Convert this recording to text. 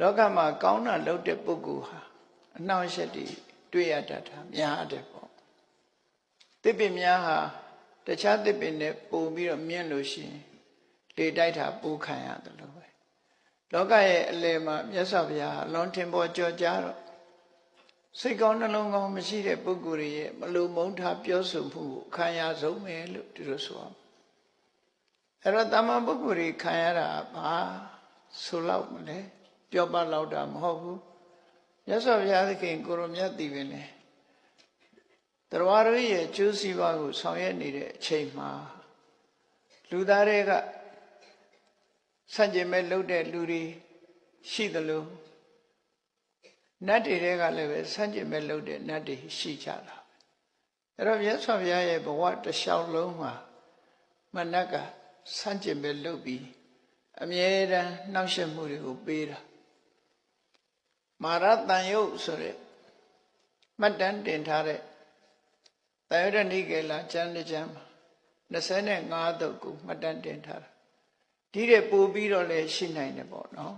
လောကမှာကောင်းတာလုပ်တဲ့ပုဂ္ဂိုလ်ဟာအနှောင့်အယှက်တွေတွေ့ရတတ်တာများတယ်ပေါ့တစ်ပင်များဟာတခြားတစ်ပင်နဲ့ပို့ပြီးတော့မြင့်လို့ရှိရင်လေတိုက်တာပူခံရတယ်လို့ပဲလောကရဲ့အလယ်မှာမြတ်စွာဘုရားလွန်ထင်ပေါ်ကြော်ကြားတော့စိတ်ကောင်းနှလုံးကောင်းမရှိတဲ့ပုဂ္ဂိုလ်တွေရဲ့မလိုမုန်းထားပြောဆိုမှုကိုခံရဆုံးပဲလို့ဒီလိုဆိုအောင်အဲ့တော့တမန်ပုဂ္ဂိုလ်တွေခံရတာဘာဆိုလောက်မလဲ ပြောပါလောက်တာမဟုတ်ဘူးမြတ်စွာဘုရားသခင်ကိုရောမြတ်တည်ပင်လေတရားတော်ရဲ့ကျိုးစီးပွားကိုဆောင်ရွက်နေတဲ့အချိန်မှာလူသားတွေကဆန့်ကျင်မဲ့လှုပ်တဲ့လူတွေရှိသလိုနတ်တွေတွေကလည်းပဲဆန့်ကျင်မဲ့လှုပ်တဲ့နတ်တွေရှိကြတာအဲ့တော့မြတ်စွာဘုရားရဲ့ဘဝတစ်လျှောက်လုံးမှာမနက်ကဆန့်ကျင်မဲ့လှုပ်ပြီးအမြဲတမ်းနှောက်ယှက်မှုတွေကိုပေးတာ မာရတန်ယုတ်ဆိုတဲ့မှတ်တမ်းတင်ထားတဲ့တယရဏိကေလာကျမ်းတစ်ကျမ်းမှာ25တုတ်ကိုမှတ်တမ်းတင်ထားတာဒီတဲ့ပို့ပြီးတော့လည်းရှိနိုင်တယ်ပေါ့နော်